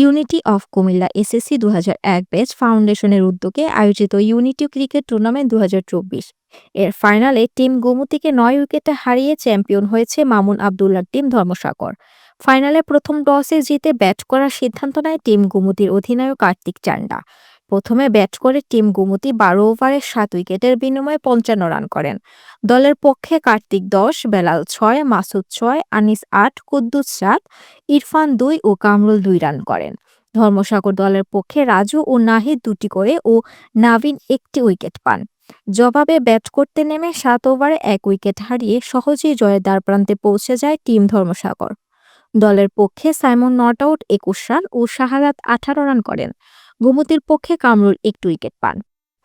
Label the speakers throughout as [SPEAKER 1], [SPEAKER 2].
[SPEAKER 1] Unity of Comilla SSC দু এক batch ফাউন্ডেশনের উদ্যোগে আয়োজিত ইউনিটি ক্রিকেট টুর্নামেন্ট দু হাজার চব্বিশ। এর ফাইনালে টিম গোমতিকে নয় উইকেটে হারিয়ে চ্যাম্পিয়ন হয়েছে মামুন আবদুল্লার টিম ধর্মসাগর। ফাইনালে প্রথম টসে জিতে ব্যাট করার সিদ্ধান্ত নেয় টিম গোমতির অধিনায়ক কার্তিক চান্ডা। প্রথমে ব্যাট করে টিম গোমতি বারো ওভারে সাত উইকেটের বিনিময়ে পঞ্চান্ন রান করেন। দলের পক্ষে কার্তিক দশ, বেলাল ছয়, মাসুদ ছয়, আনিস আট, কুদ্দুস সাত, ইরফান দুই ও কামরুল দুই রান করেন। ধর্মসাগর দলের পক্ষে রাজু ও নাহিদ দুটি করে ও নাভিন একটি উইকেট পান। জবাবে ব্যাট করতে নেমে সাত ওভারে এক উইকেট হারিয়ে সহজেই জয়ের দ্বারপ্রান্তে পৌঁছে যায় টিম ধর্মসাগর। দলের পক্ষে সাইমন নট আউট একুশ রান ও শাহাদাত আঠারো রান করেন। গোমতির পক্ষে কামরুল একটি উইকেট পান।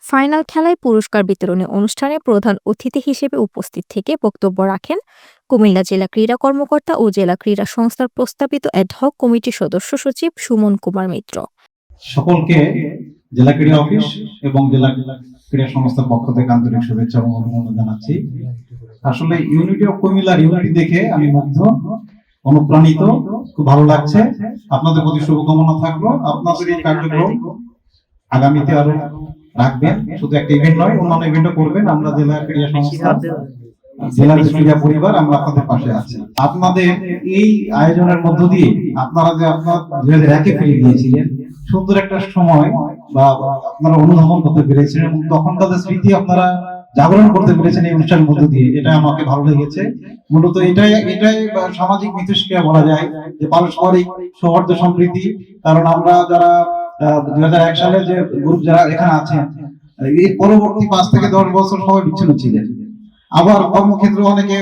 [SPEAKER 1] ফাইনাল খেলায় পুরস্কার বিতরণী অনুষ্ঠানে প্রধান অতিথি হিসেবে উপস্থিত থেকে বক্তব্য রাখেন কুমিল্লা জেলা ক্রীড়া কর্মকর্তা ও জেলা ক্রীড়া সংস্থার প্রস্তাবিত অ্যাডহক কমিটির সদস্য সচিব সুমন কুমার মিত্র।
[SPEAKER 2] সকলকে জেলা ক্রীড়া অফিস এবং জেলা ক্রীড়া সংস্থার পক্ষ থেকে আন্তরিক শুভেচ্ছা এবং অভিনন্দন জানাচ্ছি। আসলে ইউনিটি অফ কুমিল্লার ইউনিটি দেখে আমি মুগ্ধ, অনুপ্রাণিত, খুব ভালো লাগছে। আপনাদের প্রতি শুভকামনা থাকল। আপনাদের এই কার্যক্রম আগামীতে আরও রাখবেন। শুধু একটা ইভেন্ট নয়, অন্যান্য ইভেন্টও করবেন। আমরা জেলা ক্রীড়া সংস্থা, জেলা ক্রীড়া পরিবার আমরা আপনাদের পাশে আছি। আপনাদের এই আয়োজনের মধ্য দিয়ে আপনারা যে আপনার দুই হাজার একে ফিরে গিয়েছিলেন, সুন্দর একটা সময় বা আপনারা অনুধাবন করতে পেরেছেন এবং তখন তাদের স্মৃতি আপনারা জাগরণ করতে পেরেছেন এই অনুষ্ঠানের মধ্য দিয়ে। এটা আমাকে ভালো লেগেছে। মূলত এটাই এটাই সামাজিক মিথস্ক্রিয়া বলা যায় যে পারস্পরিক সৌহার্দ্য সম্প্রীতি। কারণ আমরা যারা দুই হাজার এক সালে যে গ্রুপ যারা এখানে আছেন এই পরবর্তী পাঁচ থেকে দশ বছর সবাই বিচ্ছিন্ন ছিলেন। আবার কর্মক্ষেত্রে অনেকে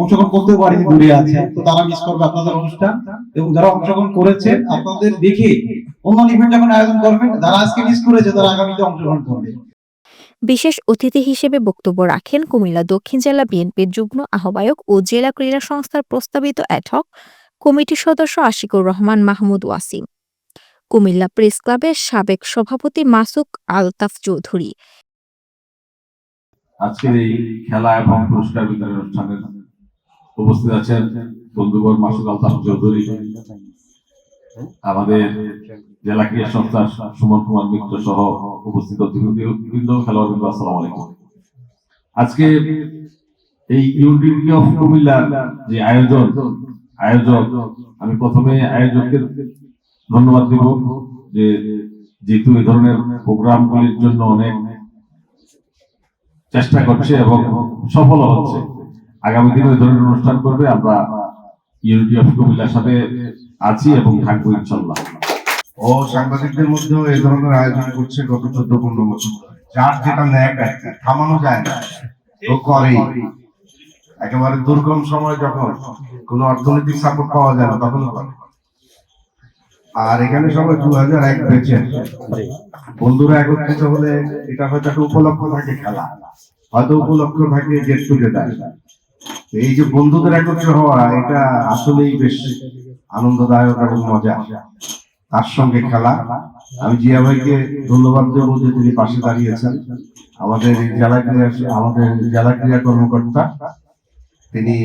[SPEAKER 2] অংশগ্রহণ করতেও পারেনি, দূরে আছে তো তারা মিস করবে আপনাদের অনুষ্ঠান এবং যারা অংশগ্রহণ করেছে আপনাদের দেখে অন্য ইভেন্ট যখন আয়োজন করবেন, যারা আজকে মিস করেছে, তারা আগামীতে অংশগ্রহণ করবে।
[SPEAKER 1] বিশেষ অতিথি হিসেবে বক্তব্য রাখেন কুমিল্লা দক্ষিণ জেলা বিএনপির যুগ্ম আহ্বায়ক ও জেলা ক্রীড়া সংস্থার প্রস্তাবিত অ্যাডহক কমিটির সদস্য আশিকুর রহমান মাহমুদ ওয়াসিম, কুমিল্লা প্রেস ক্লাবের সাবেক সভাপতি মাসুক আলতাফ চৌধুরী।
[SPEAKER 3] আজকের এই খেলা এবং পুরস্কার বিতরণ অনুষ্ঠানে উপস্থিত আছেন বন্ধুবর মাসুদ আলতাফ চৌধুরী। আমাদের জেলা ক্রীড়া সংস্থার সুমন কুমার মিত্র সহ উপস্থিত অতিথিবৃন্দ খেলোয়াড় আসসালামু আলাইকুম। আজকে এই ইউনিটি অফ কুমিল্লার যে আয়োজন, আয়োজক, আমি প্রথমে আয়োজককে ধন্যবাদ দিব যে যেহেতু এই ধরনের প্রোগ্রামগুলির জন্য অনেক চেষ্টা করছে এবং সফল হচ্ছে। আগামী দিনে ওই ধরনের অনুষ্ঠান করবে। আমরা ইউনিটি অফ কুমিল্লার সাথে আছি এবং থাকব ইনশাল্লাহ
[SPEAKER 4] ও সাংবাদিকদের মধ্যেও এই ধরনের আয়োজন করছে গত চোদ্দ পনেরো বছর যার যেটা আর থামানো যায় না। ও করেই। একেবারে দুর্গম সময় যখন কোনো অর্থনৈতিক সাপোর্ট পাওয়া যায় না তখন আর এখানে সবাই দু হাজার এক বেচে বন্ধুরা একত্রিত হলে এটা হয়তো একটা উপলক্ষ থাকে খেলা। হয়তো উপলক্ষ থাকে গেট টুগেদার এই যে বন্ধুদের একত্র হওয়া, এটা আসলেই বেশ আনন্দদায়ক এবং মজা। তার সঙ্গে খেলা। আমি জিয়া ভাইকে ধন্যবাদ দেবো যে তিনি পাশে দাঁড়িয়েছেন। আমাদের জেলা ক্রীড়া আমাদের জেলা ক্রীড়া কর্মকর্তা। তিনি,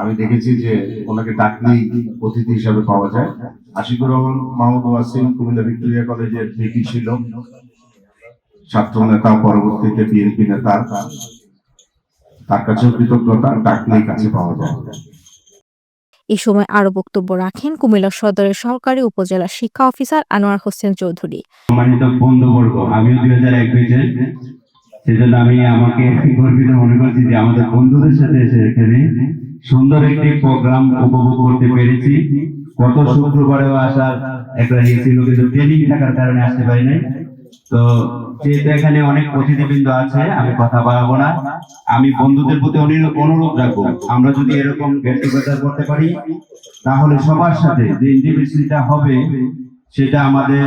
[SPEAKER 4] আমি দেখেছি যে ওনাকে ডাকলেই অতিথি হিসাবে পাওয়া যায়। আশিকুর রহমান মাহমুদ ওয়াসিম, কুমিল্লা ভিক্টোরিয়া কলেজের ভিপি ছিল। ছাত্র নেতা, পরবর্তীতে বিএনপি নেতা। তার কাছেও কৃতজ্ঞতা, ডাকলেই কাছে পাওয়া যায়।
[SPEAKER 1] এ সময় আরও বক্তব্য রাখেন কুমিল্লা সদরের সহকারী উপজেলা শিক্ষা অফিসার আনোয়ার হোসেন চৌধুরী।
[SPEAKER 5] সম্মানিত বন্ধুবর্গ আমিও দুই হাজার সেজন্য আমি আমাকে গর্বিত মনে করছি যে আমাদের বন্ধুদের সাথে এসে এখানে সুন্দর একটি প্রোগ্রাম উপভোগ করতে পেরেছি। শুক্রবারেও আসার একটা ছিল কিন্তু ট্রেনিং থাকার কারণে আসতে পারি নাই। তো যেহেতু এখানে অনেক অতিথিবৃন্দ আছে, আমি কথা বাড়াবো না। আমি বন্ধুদের প্রতি অনুরোধ রাখব, আমরা যদি এরকম গেট করতে পারি, তাহলে সবার সাথে যে ইন্টিমেসিটা হবে, সেটা আমাদের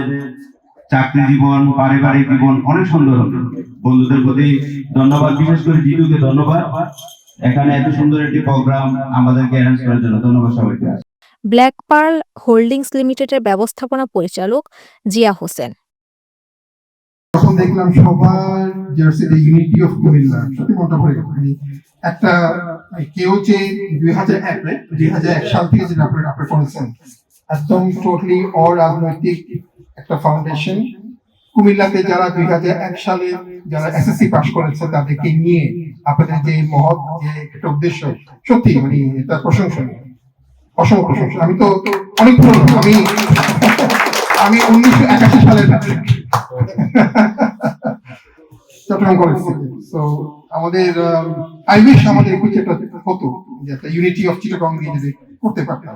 [SPEAKER 5] চাকরি জীবন, পারিবারিক জীবন অনেক সুন্দর হবে। বন্ধুদের প্রতি ধন্যবাদ, বিশেষ করে জিতুকে ধন্যবাদ। এখানে এত সুন্দর একটি প্রোগ্রাম আমাদেরকে অ্যারেঞ্জ করার জন্য ধন্যবাদ সবাইকে।
[SPEAKER 1] ব্ল্যাক পার্ল হোল্ডিংস লিমিটেডের ব্যবস্থাপনা পরিচালক জিয়া হোসেন।
[SPEAKER 6] তখন দেখলাম সবার জার্সিতে ইউনিটি অফ কুমিল্লা। সত্যি মনটা পড়ে গেল। মানে একটা কেউ যে দুই হাজার এক দুই হাজার এক সাল থেকে যেটা আপনার আপনি করেছেন একদম টোটালি অরাজনৈতিক একটা ফাউন্ডেশন কুমিল্লাতে যারা দুই হাজার এক সালে যারা এসএসসি পাশ করেছে, তাদেরকে নিয়ে আপনাদের যে মহৎ, যে একটা উদ্দেশ্য, সত্যি মানে এটা প্রশংসনীয়। অসংখ্য প্রশংসা আমি তো অনেক আমি আমি উনিশশো একাশি সালের চট্টগ্রাম কলেজ তো আমাদের আই উইশ আমাদের একটা হতো, যে একটা ইউনিটি অফ চিটাগং করতে পারতাম।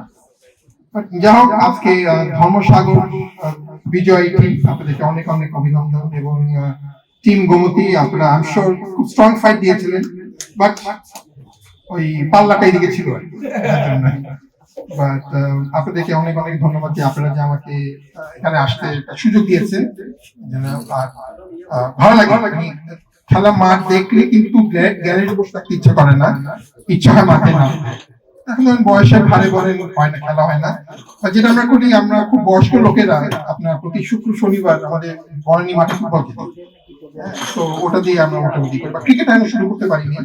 [SPEAKER 6] যা হোক আজকে ধর্মসাগর বিজয় টিম আপনাদেরকে অনেক অনেক অভিনন্দন এবং টিম গোমতী আপনারা আই খুব স্ট্রং ফাইট দিয়েছিলেন বাট ওই পাল্লাটা এদিকে ছিল বাট আপনাদেরকে অনেক অনেক ধন্যবাদ যে আপনারা যে আমাকে এখানে আসতে সুযোগ দিয়েছেন। ভালো লাগে খেলা মাঠ দেখলে কিন্তু গ্যালারি বসে থাকতে ইচ্ছা করে না। ইচ্ছা হয় মাঠে না। এখন ধরেন বয়সের ভারে বলে হয় না খেলা হয় না। যেটা আমরা করি আমরা খুব বয়স্ক লোকেরা আপনার প্রতি শুক্র শনিবার আমাদের বরণী মাঠে ফুটবল খেলি। হ্যাঁ, তো ওটা দিয়ে আমরা মোটামুটি করি। বা ক্রিকেট আমি শুরু করতে পারিনি।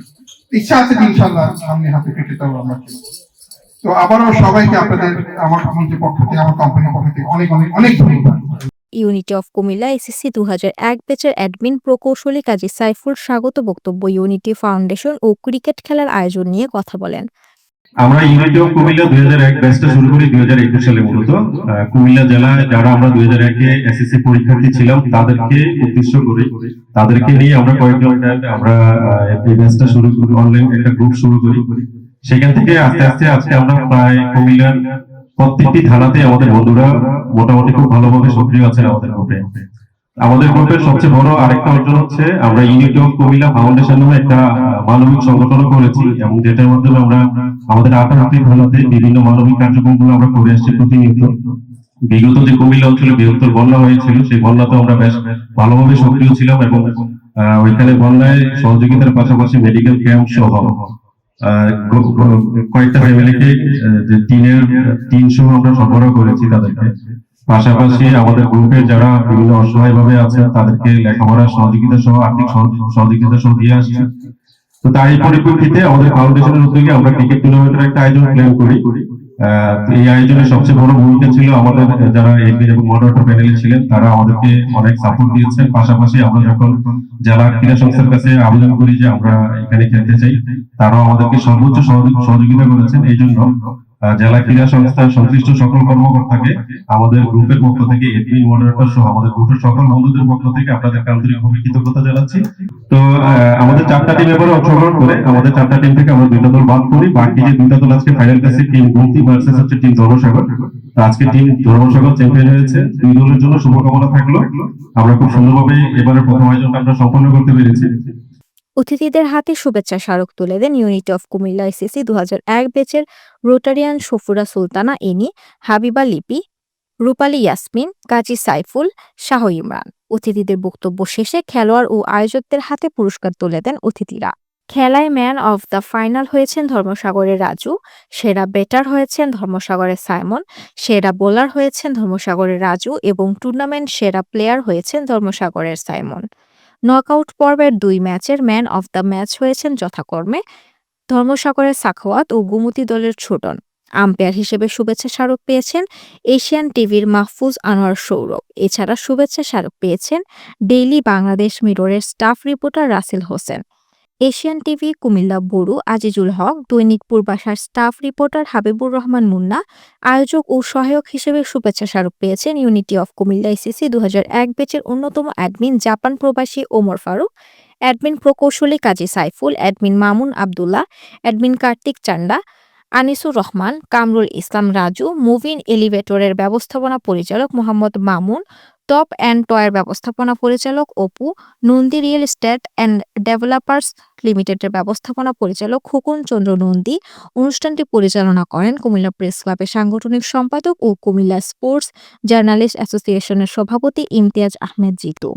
[SPEAKER 6] ইচ্ছা আছে ইনশাল্লাহ সামনে হাতে ক্রিকেটটাও আমরা খেলব। তো আবারও সবাইকে আপনাদের আমার নিজের পক্ষ থেকে আমার কোম্পানির পক্ষ থেকে অনেক অনেক অনেক ধন্যবাদ।
[SPEAKER 1] ইউনিটি অফ কুমিল্লা এসএসসি দু হাজার এক ব্যাচের অ্যাডমিন প্রকৌশলী কাজী সাইফুল স্বাগত বক্তব্য ইউনিটি ফাউন্ডেশন ও ক্রিকেট খেলার আয়োজন নিয়ে কথা বলেন।
[SPEAKER 5] আমরা ইউনিটি অফ কুমিল্লা দুই হাজার এক ব্যাচটা শুরু করি দুই হাজার একুশ সালে মূলত। কুমিল্লা জেলায় যারা আমরা দুই হাজার একে এসএসসি পরীক্ষার্থী ছিলাম তাদেরকে উদ্দেশ্য করে তাদেরকে নিয়ে আমরা কয়েকজন আমরা এই ব্যাচটা শুরু করি অনলাইন একটা গ্রুপ শুরু করি। সেখান থেকে আস্তে আস্তে আজকে আমরা প্রায় কুমিল্লার প্রত্যেকটি থানাতে আমাদের বন্ধুরা মোটামুটি খুব ভালোভাবে সক্রিয় আছেন আমাদের গ্রুপে আমাদের গ্রুপের সবচেয়ে বড় আরেকটা অর্জন হচ্ছে আমরা ইউনিটি অফ কুমিল্লা ফাউন্ডেশন নামে একটা মানবিক সংগঠন করেছি, এবং যেটার মাধ্যমে আমরা আমাদের আঠারোটি থানাতে বিভিন্ন মানবিক কার্যক্রমগুলো আমরা করে আসছি প্রতিনিয়ত। বিগত যে কুমিল্লা অঞ্চলে বৃহত্তর বন্যা হয়েছিল, সেই বন্যাতে আমরা বেশ ভালোভাবে সক্রিয় ছিলাম এবং ওইখানে বন্যায় সহযোগিতার পাশাপাশি মেডিকেল ক্যাম্প সহ কয়েকটা ফ্যামিলিকে যে টিনের টিন সহ আমরা সরবরাহ করেছি তাদেরকে। পাশাপাশি আমাদের গ্রুপে যারা বিভিন্ন অসহায় ভাবে আছে, তাদেরকে লেখাপড়ার সহযোগিতা সহ, আর্থিক সহযোগিতা সহ দিয়ে আসছে। তো তারই পরিপ্রেক্ষিতে আমাদের ফাউন্ডেশনের উদ্যোগে আমরা ক্রিকেট টুর্নামেন্টের একটা আয়োজন প্ল্যান করি। এই আয়োজনে সবচেয়ে বড় ভূমিকা ছিল আমাদের, যারা এমপি এবং মডারেটর প্যানেলে ছিলেন, তারা আমাদেরকে অনেক সাপোর্ট দিয়েছেন। পাশাপাশি আমরা যখন জেলা ক্রীড়া সংস্থার কাছে আবেদন করি যে আমরা এখানে খেলতে চাই, তারাও আমাদেরকে সর্বোচ্চ সহযোগ- সহযোগিতা করেছেন। এই জন্য জেলা ক্রীড়া সংস্থার সংশ্লিষ্ট সকল কর্মকর্তাকে, আমাদের গ্রুপের পক্ষ থেকে এডমিন মডারেটর সহ আমাদের গ্রুপের সকল বন্ধুদের পক্ষ থেকে আপনাদের আন্তরিকভাবে কৃতজ্ঞতা জানাচ্ছি। তো আমাদের চারটা টিম এবারে অংশগ্রহণ করে, আমাদের চারটা টিম থেকে আমরা দুইটা দল বাদ করি বাকি যে দুইটা দল আজকে ফাইনাল কাছে টিম গুমতি ভার্সেস হচ্ছে টিম ধর্মসাগর। আজকে টিম ধর্মসাগর চ্যাম্পিয়ন হয়েছে। দুই দলের জন্য শুভকামনা থাকল। আমরা খুব সুন্দরভাবে এবারে প্রথম আয়োজনটা আমরা সম্পন্ন করতে পেরেছি।
[SPEAKER 1] অতিথিদের হাতে শুভেচ্ছা স্মারক তুলে দেন ইউনিটি অফ কুমিল্লা এসএসসি দু হাজার এক ব্যাচের রোটারিয়ান সফুরা সুলতানা এনি হাবিবা লিপি রূপালী ইয়াসমিন কাজী সাইফুল শাহ ইমরান অতিথিদের বক্তব্য শেষে খেলোয়াড় ও আয়োজকদের হাতে পুরস্কার তুলে দেন অতিথিরা। খেলায় ম্যান অফ দ্য ফাইনাল হয়েছেন ধর্মসাগরের রাজু, সেরা ব্যাটার হয়েছেন ধর্মসাগরের সাইমন, সেরা বোলার হয়েছেন ধর্মসাগরের রাজু এবং টুর্নামেন্ট সেরা প্লেয়ার হয়েছেন ধর্মসাগরের সাইমন। নকআউট পর্বের দুই ম্যাচের ম্যান অফ দ্য ম্যাচ হয়েছেন যথাকর্মে ধর্মসাগরের সাখাওয়াত ও গুমতি দলের ছোটন। আম্পায়ার হিসেবে শুভেচ্ছা স্মারক পেয়েছেন এশিয়ান টিভির মাহফুজ আনোয়ার সৌরভ। এছাড়া শুভেচ্ছা স্মারক পেয়েছেন daily Bangladesh মিররের staff reporter Rasel Hossain. Asian TV, Comilla Baru Azizul Haque, দৈনিক পূর্বাশার স্টাফ রিপোর্টার হাবিবুর রহমান মুন্না, আয়োজক ও সহায়ক হিসেবে শুভেচ্ছা স্মারক পেয়েছেন ইউনিটি অফ কুমিল্লা ইসিসি দু এক ব্যাচের অন্যতম অ্যাডমিন জাপান প্রবাসী ওমর ফারুক, অ্যাডমিন প্রকৌশলী Kazi Saiful, admin Mamun Abdullah, admin Kartik Chanda Anisur Rahman, Kamrul Islam Raju, moving এলিভেটরের ব্যবস্থাপনা পরিচালক মোহাম্মদ মামুন টপ অ্যান্ড টয়ের ব্যবস্থাপনা পরিচালক Apu, Nandi real estate and developers লিমিটেডের ব্যবস্থাপনা পরিচালক খুকুন চন্দ্র নন্দী। অনুষ্ঠানটি পরিচালনা করেন কুমিল্লা প্রেস ক্লাবের সাংগঠনিক সম্পাদক ও কুমিল্লা স্পোর্টস জার্নালিস্ট অ্যাসোসিয়েশনের সভাপতি ইমতিয়াজ আহমেদ জিতু।